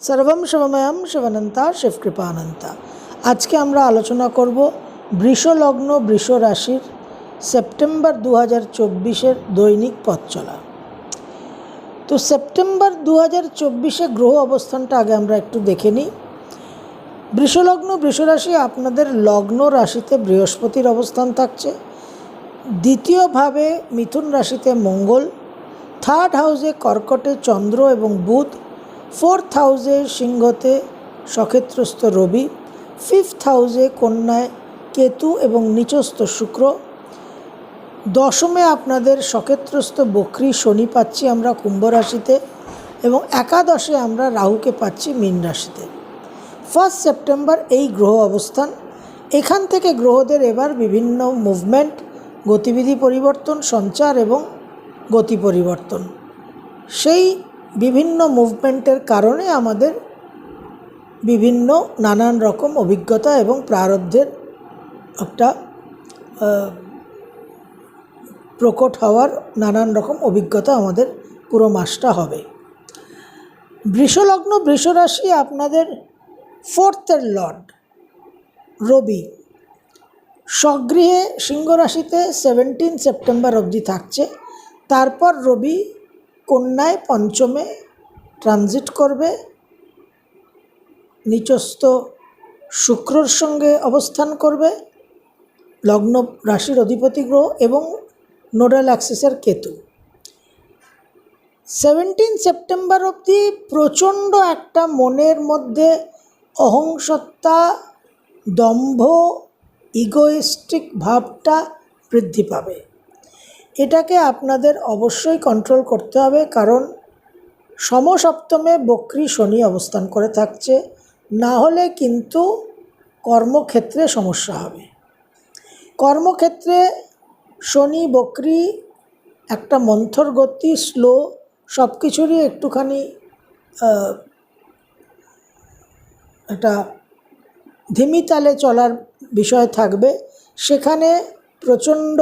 সর্বম শিবময়ম শিবানন্তা শিবকৃপানন্তা। আজকে আমরা আলোচনা করব বৃষ লগ্ন বৃষ রাশির সেপ্টেম্বর দু হাজার চব্বিশের দৈনিক পথ চলা। তো সেপ্টেম্বর দু হাজার চব্বিশে গ্রহ অবস্থানটা আগে আমরা একটু দেখে নিই। বৃষলগ্ন বৃষরাশি আপনাদের লগ্ন রাশিতে বৃহস্পতির অবস্থান থাকছে। দ্বিতীয়ভাবে মিথুন রাশিতে মঙ্গল। থার্ড হাউসে কর্কটে চন্দ্র এবং বুধ। ফোর্থ হাউসে সিংহতে সক্ষেত্রস্থ রবি, ফিফথ হাউসে কন্যায় কেতু এবং নিচস্থ শুক্র। দশমে আপনাদের সক্ষেত্রস্থ বক্রী শনি পাচ্ছি আমরা কুম্ভ রাশিতে এবং একাদশে আমরা রাহুকে পাচ্ছি মীন রাশিতে। ফার্স্ট সেপ্টেম্বর এই গ্রহ অবস্থান। এখান থেকে গ্রহদের এবার বিভিন্ন মুভমেন্ট, গতিবিধি পরিবর্তন, সঞ্চার এবং গতি পরিবর্তন। সেই বিভিন্ন মুভমেন্টের কারণে আমাদের বিভিন্ন নানান রকম অভিজ্ঞতা এবং প্রারব্ধের একটা প্রকট হওয়ার নানান রকম অভিজ্ঞতা আমাদের পুরো মাসটা হবে। বৃষলগ্ন বৃষরাশি আপনাদের ফোর্থের লর্ড রবি। স্বগৃহে সিংহ রাশিতে সেভেন্টিন সেপ্টেম্বর অবধি থাকছে। তারপর রবি কন্যায় পঞ্চমে ট্রানজিট করবে। নিচস্থ শুক্রর সঙ্গে অবস্থান করবে। লগ্ন রাশির অধিপতি গ্রহ এবং নোডাল অ্যাক্সেসের কেতু। সেভেন্টিন সেপ্টেম্বর অবধি প্রচণ্ড একটা মনের মধ্যে অহংসত্তা, দম্ভ ইগোয়েস্টিক ভাবটা বৃদ্ধি পাবে। এটাকে আপনাদের অবশ্যই কন্ট্রোল করতে হবে, কারণ সমসপ্তমে বক্রী শনি অবস্থান করে থাকছে। না হলে কিন্তু কর্মক্ষেত্রে সমস্যা হবে। কর্মক্ষেত্রে শনি, বক্রী, একটা মন্থর গতি, স্লো সব কিছুরই একটুখানি একটা ধিমি তালে চলার বিষয় থাকবে। সেখানে প্রচণ্ড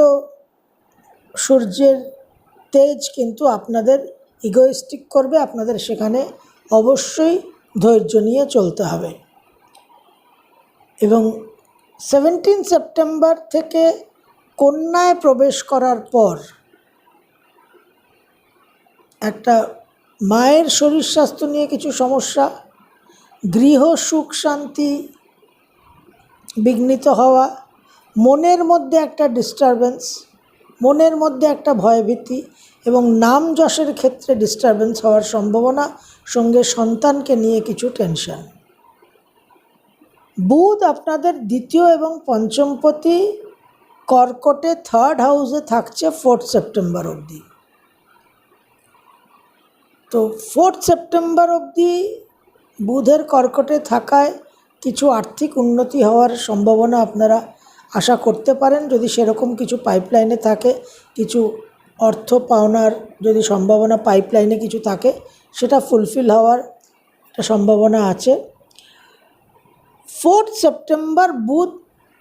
সূর্যের তেজ কিন্তু আপনাদের ইগোয়েস্টিক করবে, আপনাদের সেখানে অবশ্যই ধৈর্য নিয়ে চলতে হবে। এবং সেভেন্টিন সেপ্টেম্বর থেকে কন্যায় প্রবেশ করার পর একটা মায়ের শরীর স্বাস্থ্য নিয়ে কিছু সমস্যা, গৃহ সুখ শান্তি বিঘ্নিত হওয়া, মনের মধ্যে একটা ডিস্টারবেন্স মনের মধ্যে একটা ভয়ভীতি এবং নাম যশের ক্ষেত্রে ডিস্টারবেন্স হওয়ার সম্ভাবনা, সঙ্গে সন্তানকে নিয়ে কিছু টেনশন বুধ আপনাদের দ্বিতীয় এবং পঞ্চমপতি কর্কটে থার্ড হাউসে থাকছে ফোর্থ সেপ্টেম্বর অবধি। তো ফোর্থ সেপ্টেম্বর অবধি বুধের কর্কটে থাকায় কিছু আর্থিক উন্নতি হওয়ার সম্ভাবনা আপনারা আশা করতে পারেন যদি সেরকম কিছু পাইপলাইনে থাকে, কিছু অর্থ পাওনার যদি সম্ভাবনা পাইপলাইনে কিছু থাকে, সেটা ফুলফিল হওয়ার একটা সম্ভাবনা আছে। ফোর্থ সেপ্টেম্বর বুধ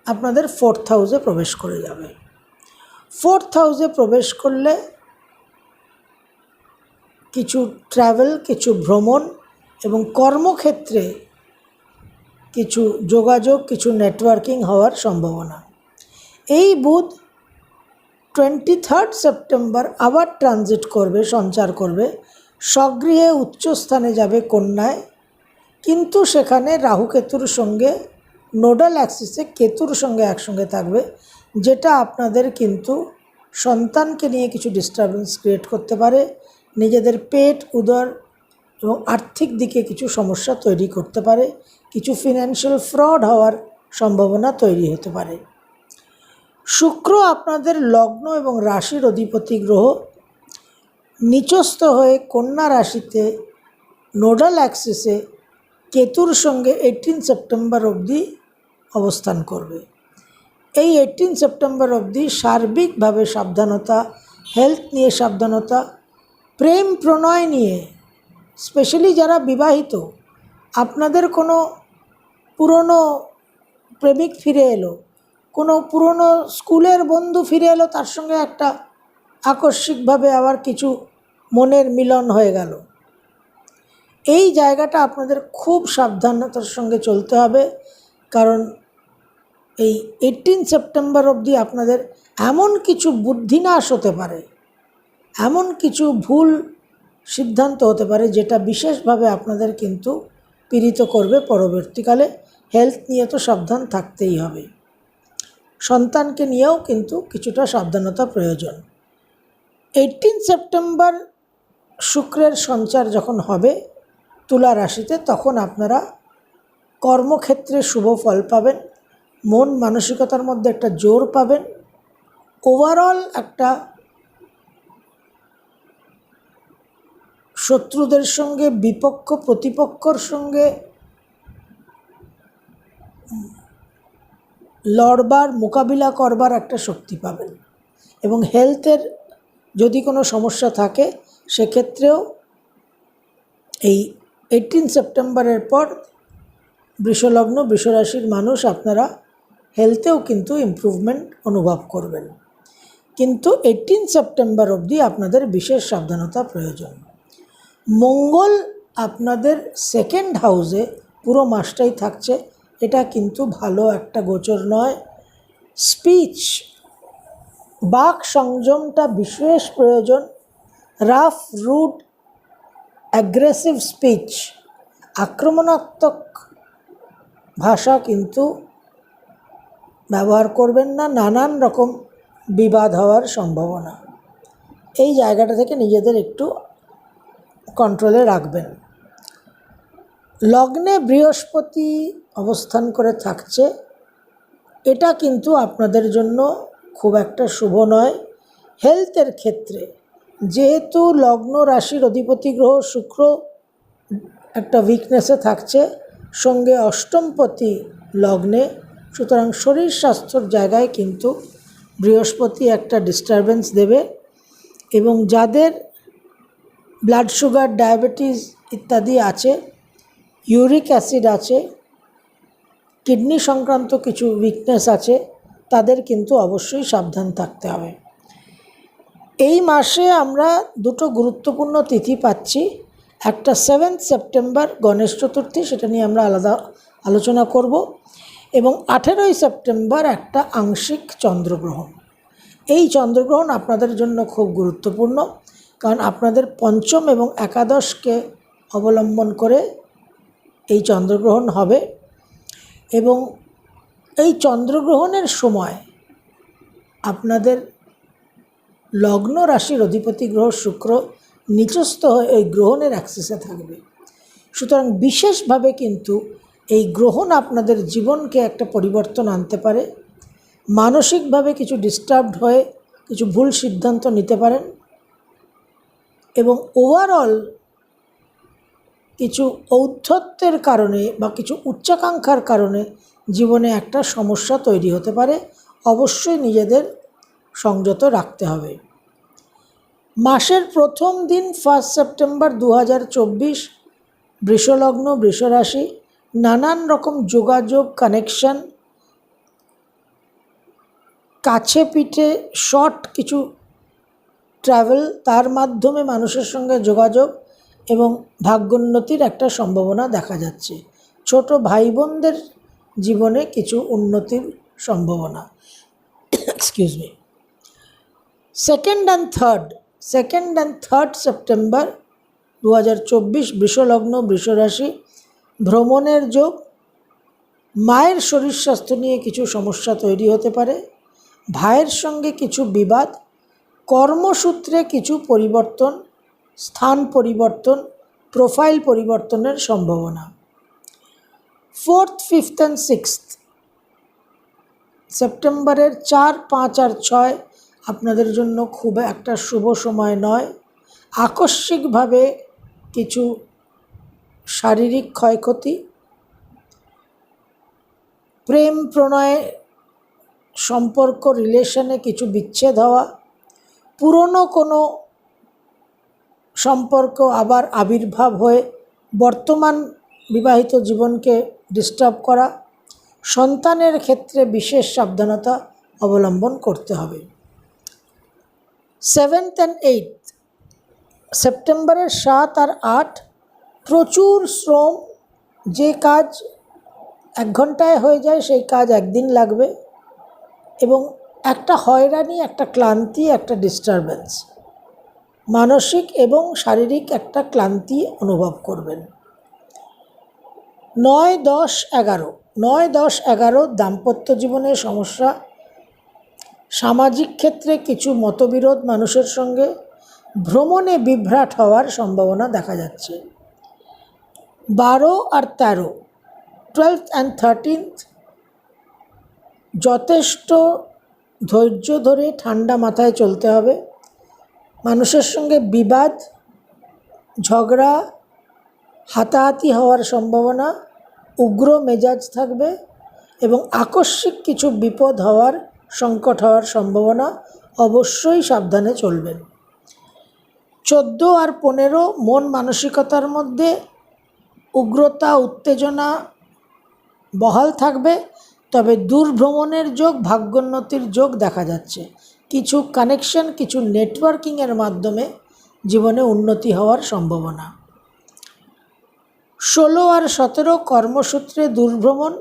আপনাদের ফোর্থ হাউসে প্রবেশ করে যাবে। ফোর্থ হাউসে প্রবেশ করলে কিছু ট্রাভেল কিছু ভ্রমণ এবং কর্মক্ষেত্রে কিছু যোগাযোগ, কিছু নেটওয়ার্কিং হওয়ার সম্ভাবনা। এই বুধ টোয়েন্টি থার্ড সেপ্টেম্বর আবার ট্রানজিট করবে, সঞ্চার করবে। স্বগৃহে উচ্চস্থানে যাবে কন্যায়। কিন্তু সেখানে রাহু কেতুর সঙ্গে, নোডাল অ্যাক্সিসে কেতুর সঙ্গে একসঙ্গে থাকবে, যেটা আপনাদের কিন্তু সন্তানকে নিয়ে কিছু ডিস্টারবেন্স ক্রিয়েট করতে পারে। নিজেদের পেট, উদর এবং আর্থিক দিকে কিছু সমস্যা তৈরি করতে পারে। কিছু ফিনান্সিয়াল ফ্রড হওয়ার সম্ভাবনা তৈরি হতে পারে। শুক্র আপনাদের লগ্ন এবং রাশির অধিপতি গ্রহ। নিচস্থ হয়ে কন্যা রাশিতে নোডাল অ্যাক্সিসে কেতুর সঙ্গে এইটিন সেপ্টেম্বর অবধি অবস্থান করবে। এই এইটিন সেপ্টেম্বর অবধি সার্বিকভাবে সাবধানতা হেলথ নিয়ে সাবধানতা, প্রেম প্রণয় নিয়ে স্পেশালি যারা বিবাহিত, আপনাদের কোনো পুরনো প্রেমিক ফিরে এলো কোনো পুরনো স্কুলের বন্ধু ফিরে এলো, তার সঙ্গে একটা আকস্মিকভাবে আবার কিছু মনের মিলন হয়ে গেল। এই জায়গাটা আপনাদের খুব সাবধানতার সঙ্গে চলতে হবে, কারণ এই এইটিন সেপ্টেম্বর অবধি আপনাদের এমন কিছু বুদ্ধিনাশ হতে পারে, এমন কিছু ভুল সিদ্ধান্ত হতে পারে, যেটা বিশেষভাবে আপনাদের কিন্তু পীড়িত করবে। পরবর্তীকালে হেলথ নিয়ে তো সাবধান থাকতেই হবে। সন্তানকে নিয়েও কিন্তু কিছুটা সাবধানতা প্রয়োজন। এইটিন সেপ্টেম্বর শুক্রের সঞ্চার যখন হবে তুলা রাশিতে, তখন আপনারা কর্মক্ষেত্রে শুভ ফল পাবেন, মন মানসিকতার মধ্যে একটা জোর পাবেন। ওভারঅল একটা শত্রুদের সঙ্গে, বিপক্ষ, প্রতিপক্ষর সঙ্গে লড়বার মোকাবিলা করবার একটা শক্তি পাবেন। এবং হেলথের যদি কোনো সমস্যা থাকে, সেক্ষেত্রেও এই এইটিন সেপ্টেম্বরের পর বৃষলগ্ন, বৃষরাশির মানুষ আপনারা হেলথেও কিন্তু ইমপ্রুভমেন্ট অনুভব করবেন। কিন্তু এইটিন সেপ্টেম্বর অবধি আপনাদের বিশেষ সাবধানতা প্রয়োজন। মঙ্গল আপনাদের সেকেন্ড হাউসে পুরো মাসটাই থাকছে। এটা কিন্তু ভালো একটা গোচর নয়। স্পিচ, বাক সংযমটা বিশেষ প্রয়োজন। রাফ রুট অ্যাগ্রেসিভ স্পিচ, আক্রমণাত্মক ভাষা কিন্তু ব্যবহার করবেন না। নানান রকম বিবাদ হওয়ার সম্ভাবনা। এই জায়গাটা থেকে নিজেদের একটু কন্ট্রোলে রাখবেন। লগ্নে বৃহস্পতি অবস্থান করে থাকছে। এটা কিন্তু আপনাদের জন্য খুব একটা শুভ নয়। হেলথের ক্ষেত্রে যেহেতু লগ্ন রাশির অধিপতি গ্রহ শুক্র একটা উইকনেসে থাকছে, সঙ্গে অষ্টমপতি লগ্নে, সুতরাং শরীর স্বাস্থ্যর জায়গায় কিন্তু বৃহস্পতি একটা ডিস্টারবেন্স দেবে এবং যাদের ব্লাড সুগার ডায়াবেটিস ইত্যাদি আছে ইউরিক অ্যাসিড আছে কিডনি সংক্রান্ত কিছু উইকনেস আছে, তাদের কিন্তু অবশ্যই সাবধান থাকতে হবে। এই মাসে আমরা দুটো গুরুত্বপূর্ণ তিথি পাচ্ছি। একটা সেভেন্থ সেপ্টেম্বর গণেশ চতুর্থী, সেটা নিয়ে আমরা আলাদা আলোচনা করব। এবং আঠেরোই সেপ্টেম্বর একটা আংশিক চন্দ্রগ্রহণ। এই চন্দ্রগ্রহণ আপনাদের জন্য খুব গুরুত্বপূর্ণ, কারণ আপনাদের পঞ্চম এবং একাদশকে অবলম্বন করে এই চন্দ্রগ্রহণ হবে। এবং এই চন্দ্রগ্রহণের সময় আপনাদের লগ্ন রাশির অধিপতি গ্রহ শুক্র নিচস্থ হয়ে ওই গ্রহণের অ্যাক্সেসে থাকবে। সুতরাং বিশেষভাবে কিন্তু এই গ্রহণ আপনাদের জীবনকে একটা পরিবর্তন আনতে পারে। মানসিকভাবে কিছু ডিস্টার্বড হয়ে কিছু ভুল সিদ্ধান্ত নিতে পারেন। এবং ওভারঅল কিছু ঔদ্ধত্যের কারণে বা কিছু উচ্চাকাঙ্ক্ষার কারণে জীবনে একটা সমস্যা তৈরি হতে পারে, অবশ্যই নিজেদের সংযত রাখতে হবে। মাসের প্রথম দিন ফার্স্ট সেপ্টেম্বর দু হাজার চব্বিশ, বৃষলগ্ন, বৃষরাশি, নানান রকম যোগাযোগ কানেকশন কাছে পিঠে শর্ট কিছু ট্রাভেল তার মাধ্যমে মানুষের সঙ্গে যোগাযোগ এবং ভাগ্যোন্নতির একটা সম্ভাবনা দেখা যাচ্ছে। ছোট ভাই বোনদের জীবনে কিছু উন্নতির সম্ভাবনা। Excuse me second and third second and third September দু হাজার চব্বিশ বৃষলগ্ন বৃষরাশি, ভ্রমণের যোগ, মায়ের শরীর স্বাস্থ্য নিয়ে কিছু সমস্যা তৈরি হতে পারে, ভাইয়ের সঙ্গে কিছু বিবাদ, কর্মসূত্রে কিছু পরিবর্তন স্থান পরিবর্তন প্রোফাইল পরিবর্তনের সম্ভাবনা। ফোর্থ ফিফথ অ্যান্ড সিক্সথ সেপ্টেম্বরের চার, পাঁচ আর ছয় আপনাদের জন্য খুব একটা শুভ সময় নয়। আকস্মিকভাবে কিছু শারীরিক ক্ষয়ক্ষতি, প্রেম প্রণয় সম্পর্ক রিলেশনে কিছু বিচ্ছেদ হওয়া, পুরনো কোনো সম্পর্ক আবার আবির্ভাব হয়ে বর্তমান বিবাহিত জীবনকে ডিস্টার্ব করা, সন্তানের ক্ষেত্রে বিশেষ সাবধানতা অবলম্বন করতে হবে। সেভেন্থ অ্যান্ড এইট সেপ্টেম্বরের সাত আর আট, প্রচুর শ্রম, যে কাজ এক ঘন্টায় হয়ে যায় সেই কাজ একদিন লাগবে এবং একটা হয়রানি, একটা ক্লান্তি, একটা ডিস্টারবেন্স মানসিক এবং শারীরিক একটা ক্লান্তি অনুভব করবেন। নয় দশ এগারো। নয় দশ এগারো দাম্পত্য জীবনের সমস্যা। সামাজিক ক্ষেত্রে কিছু মতবিরোধ মানুষের সঙ্গে। ভ্রমণে বিভ্রাট হওয়ার সম্ভাবনা দেখা যাচ্ছে। বারো আর তেরো। Twelfth and thirteenth. যথেষ্ট ধৈর্য ধরে ঠান্ডা মাথায় চলতে হবে। মানুষের সঙ্গে বিবাদ, ঝগড়া, হাতাহাতি হওয়ার সম্ভাবনা, উগ্র মেজাজ থাকবে এবং আকস্মিক কিছু বিপদ হওয়ার সংকট হওয়ার সম্ভাবনা অবশ্যই সাবধানে চলবেন। চোদ্দ আর পনেরো মন মানসিকতার মধ্যে উগ্রতা, উত্তেজনা বহাল থাকবে, তবে দূরভ্রমণের যোগ, ভাগ্যোন্নতির যোগ দেখা যাচ্ছে। কিছু কানেকশন কিছু নেটওয়ার্কিংয়ের মাধ্যমে জীবনে উন্নতি হওয়ার সম্ভাবনা। ষোলো আর সতেরো কর্মসূত্রে দূরভ্রমণ,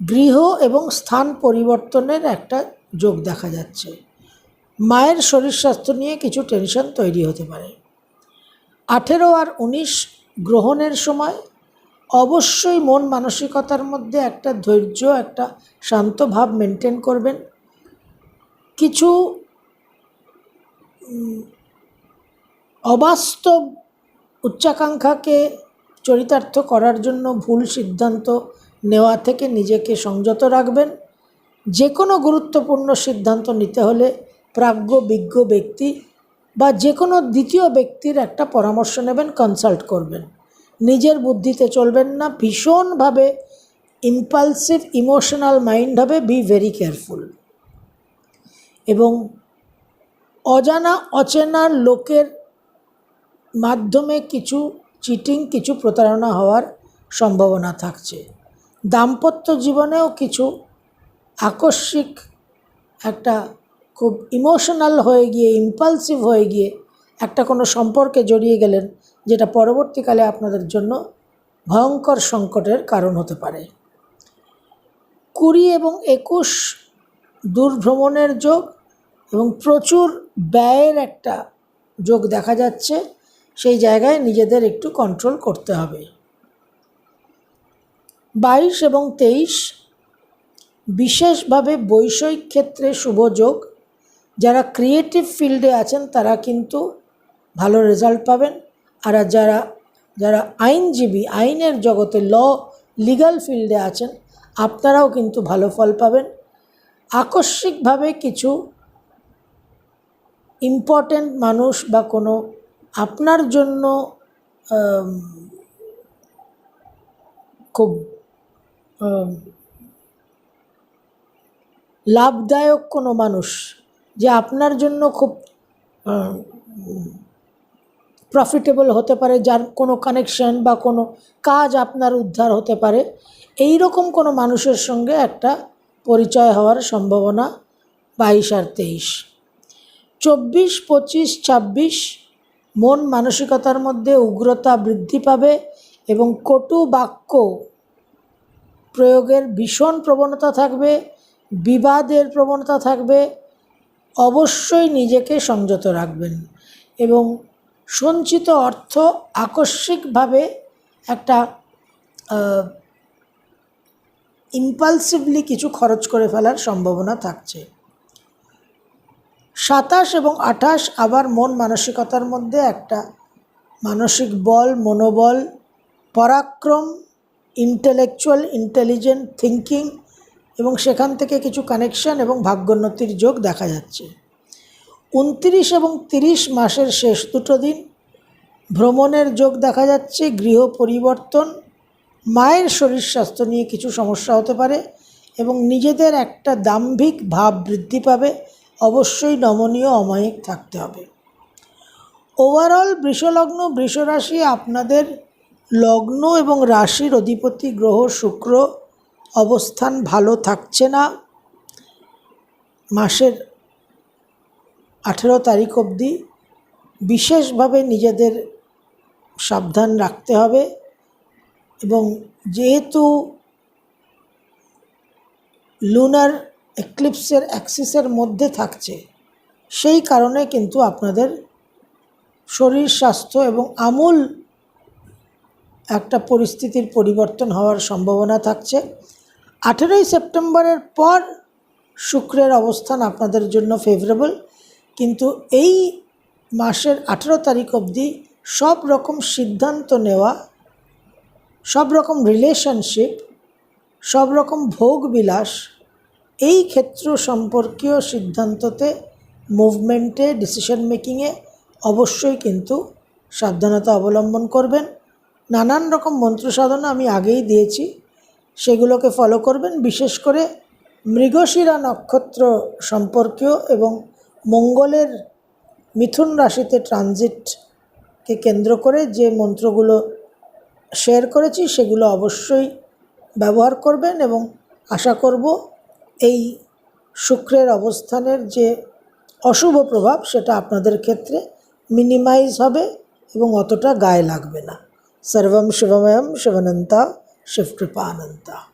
গৃহ এবং স্থান পরিবর্তনের একটা যোগ দেখা যাচ্ছে। মায়ের শরীর স্বাস্থ্য নিয়ে কিছু টেনশন তৈরি হতে পারে। আঠেরো আর উনিশ গ্রহণের সময় অবশ্যই মন মানসিকতার মধ্যে একটা ধৈর্য, একটা শান্ত ভাব মেনটেন করবেন। কিছু অবাস্তব উচ্চাকাঙ্ক্ষাকে চরিতার্থ করার জন্য ভুল সিদ্ধান্ত নেওয়া থেকে নিজেকে সংযত রাখবেন। যে কোনো গুরুত্বপূর্ণ সিদ্ধান্ত নিতে হলে প্রাজ্ঞ, বিজ্ঞ ব্যক্তি বা যে কোনো দ্বিতীয় ব্যক্তির একটা পরামর্শ নেবেন কনসাল্ট করবেন। নিজের বুদ্ধিতে চলবেন না, ভীষণভাবে ইম্পালসিভ ইমোশনাল মাইন্ড হবে বি ভেরি কেয়ারফুল এবং অজানা, অচেনা লোকের মাধ্যমে কিছু চিটিং কিছু প্রতারণা হওয়ার সম্ভাবনা থাকছে। দাম্পত্য জীবনেও কিছু আকস্মিক একটা খুব ইমোশনাল হয়ে গিয়ে ইম্পালসিভ হয়ে গিয়ে একটা কোনো সম্পর্কে জড়িয়ে গেলেন, যেটা পরবর্তীকালে আপনাদের জন্য ভয়ঙ্কর সংকটের কারণ হতে পারে। কুড়ি এবং একুশ দূরভ্রমণের যোগ এবং প্রচুর ব্যয়ের একটা যোগ দেখা যাচ্ছে, সেই জায়গায় নিজেদের একটু কন্ট্রোল করতে হবে। বাইশ এবং তেইশ বিশেষভাবে বৈষয়িক ক্ষেত্রে শুভ যোগ। যারা ক্রিয়েটিভ ফিল্ডে আছেন, তারা কিন্তু ভালো রেজাল্ট পাবেন। আর যারা যারা আইনজীবী, আইনের জগতে ল লিগ্যাল ফিল্ডে আছেন, আপনারাও কিন্তু ভালো ফল পাবেন। আকস্মিকভাবে কিছু ইম্পর্ট্যান্ট মানুষ বা কোনো আপনার জন্য খুব লাভদায়ক কোনো মানুষ যে আপনার জন্য খুব প্রফিটেবল হতে পারে, যার কোনো কানেকশন বা কোনো কাজ আপনার উদ্ধার হতে পারে এই রকম কোনো মানুষের সঙ্গে একটা পরিচয় হওয়ার সম্ভাবনা বাইশ আর তেইশ। চব্বিশ, পঁচিশ, ছাব্বিশ মন মানসিকতার মধ্যে উগ্রতা বৃদ্ধি পাবে এবং কটু বাক্য প্রয়োগের ভীষণ প্রবণতা থাকবে, বিবাদের প্রবণতা থাকবে, অবশ্যই নিজেকে সংযত রাখবেন এবং সঞ্চিত অর্থ আকস্মিকভাবে একটা ইম্পালসিভলি কিছু খরচ করে ফেলার সম্ভাবনা থাকছে। সাতাশ এবং আঠাশ আবার মন মানসিকতার মধ্যে একটা মানসিক বল, মনোবল, পরাক্রম ইন্টেলেকচুয়াল ইন্টেলিজেন্ট থিঙ্কিং এবং সেখান থেকে কিছু কানেকশন এবং ভাগ্যোন্নতির যোগ দেখা যাচ্ছে। উনত্রিশ এবং তিরিশ মাসের শেষ দুটো দিন ভ্রমণের যোগ দেখা যাচ্ছে, গৃহ পরিবর্তন, মায়ের শরীর স্বাস্থ্য নিয়ে কিছু সমস্যা হতে পারে এবং নিজেদের একটা দাম্ভিক ভাব বৃদ্ধি পাবে। অবশ্যই নমনীয় অমায়িক থাকতে হবে। ওভারঅল বৃষলগ্ন বৃষরাশি আপনাদের লগ্ন এবং রাশির অধিপতি গ্রহ শুক্র অবস্থান ভালো থাকছে না। মাসের আঠেরো তারিখ অবধি বিশেষভাবে নিজেদের সাবধান রাখতে হবে এবং যেহেতু লুনার এক্লিপসের অ্যাক্সিসের মধ্যে থাকছে। সেই কারণে কিন্তু আপনাদের শরীর স্বাস্থ্য এবং আমূল একটা পরিস্থিতির পরিবর্তন হওয়ার সম্ভাবনা থাকছে। আঠেরোই সেপ্টেম্বরের পর শুক্রের অবস্থান আপনাদের জন্য ফেভারেবল কিন্তু এই মাসের আঠেরো তারিখ অবধি সব রকম সিদ্ধান্ত নেওয়া, সব রকম রিলেশনশিপ সব রকম ভোগ বিলাস এই ক্ষেত্র সম্পর্কীয় সিদ্ধান্ততে মুভমেন্টে ডিসিশন মেকিংয়ে অবশ্যই কিন্তু সাবধানতা অবলম্বন করবেন। নানান রকম মন্ত্র সাধনা আমি আগেই দিয়েছি, সেগুলোকে ফলো করবেন। বিশেষ করে মৃগশিরা নক্ষত্র সম্পর্কীয় এবং মঙ্গলের মিথুন রাশিতে ট্রানজিটকে কেন্দ্র করে যে মন্ত্রগুলো শেয়ার করেছি, সেগুলো অবশ্যই ব্যবহার করবেন এবং আশা করব এই শুক্রের অবস্থানের যে অশুভ প্রভাব, সেটা আপনাদের ক্ষেত্রে মিনিমাইজ হবে এবং অতটা গায়ে লাগবে না। সর্বম শুভময়ম শিবানন্তা শিবকৃপানন্তা।